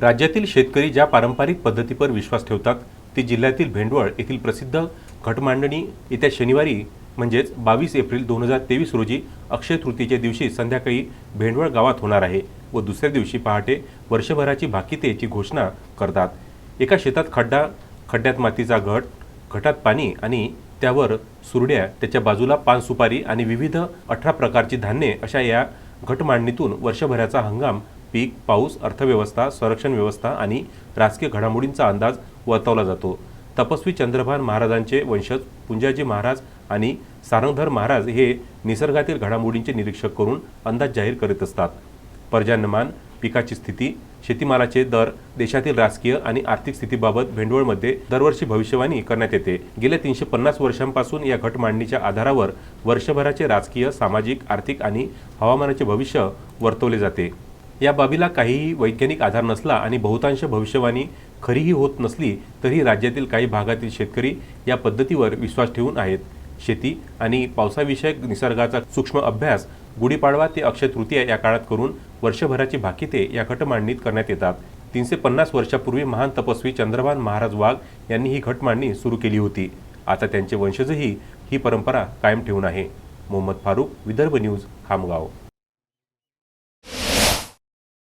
राज्यातील शेतकरी ज्या पारंपरिक पद्धतीवर विश्वास ठेवतात ती जिल्ह्यातील भेंडवळ येथील प्रसिद्ध घटमांडणी येत्या शनिवारी म्हणजेच बावीस एप्रिल दोन हजार तेवीस रोजी अक्षय तृतीयेच्या दिवशी संध्याकाळी भेंडवळ गावात होणार आहे व दुसऱ्या दिवशी पहाटे वर्षभराची भाकितेची घोषणा करतात. एका शेतात खड्डा खड्ड्यात मातीचा घट घटात पाणी आणि त्यावर सुरड्या त्याच्या बाजूला पान सुपारी आणि विविध अठरा प्रकारची धान्ये अशा या घटमांडणीतून वर्षभराचा हंगाम पीक पाऊस अर्थव्यवस्था संरक्षण व्यवस्था आणि राजकीय घडामोडींचा अंदाज वर्तवला जातो. तपस्वी चंद्रभान महाराजांचे वंशज पुंजाजी महाराज आणि सारंगधर महाराज हे निसर्गातील घडामोडींचे निरीक्षक करून अंदाज जाहीर करीत असतात. पर्जन्यमान पिकाची स्थिती शेतीमालाचे दर देशातील राजकीय आणि आर्थिक स्थितीबाबत भेंडवळमध्ये दरवर्षी भविष्यवाणी करण्यात येते. गेल्या तीनशे पन्नास वर्षांपासून या घट मांडणीच्या आधारावर वर्षभराचे राजकीय सामाजिक आर्थिक आणि हवामानाचे भविष्य वर्तवले जाते. या बाबीला काहीही वैज्ञानिक आधार नसला आणि बहुतांश भविष्यवाणी खरीही होत नसली तरी राज्यातील काही भागातील शेतकरी या पद्धतीवर विश्वास ठेवून आहेत. शेती आणि पावसाविषयक निसर्गाचा सूक्ष्म अभ्यास गुढीपाडवा ते अक्षय तृतीया या काळात करून वर्षभराची भाकिते या घट मांडणीत करण्यात येतात. तीनशे पन्नास वर्षापूर्वी महान तपस्वी चंद्रभान महाराज वाघ यांनी ही घट मांडणी सुरू केली होती. आता त्यांचे वंशजही ही परंपरा कायम ठेवून आहे. मोहम्मद फारूक विदर्भ न्यूज खामगाव.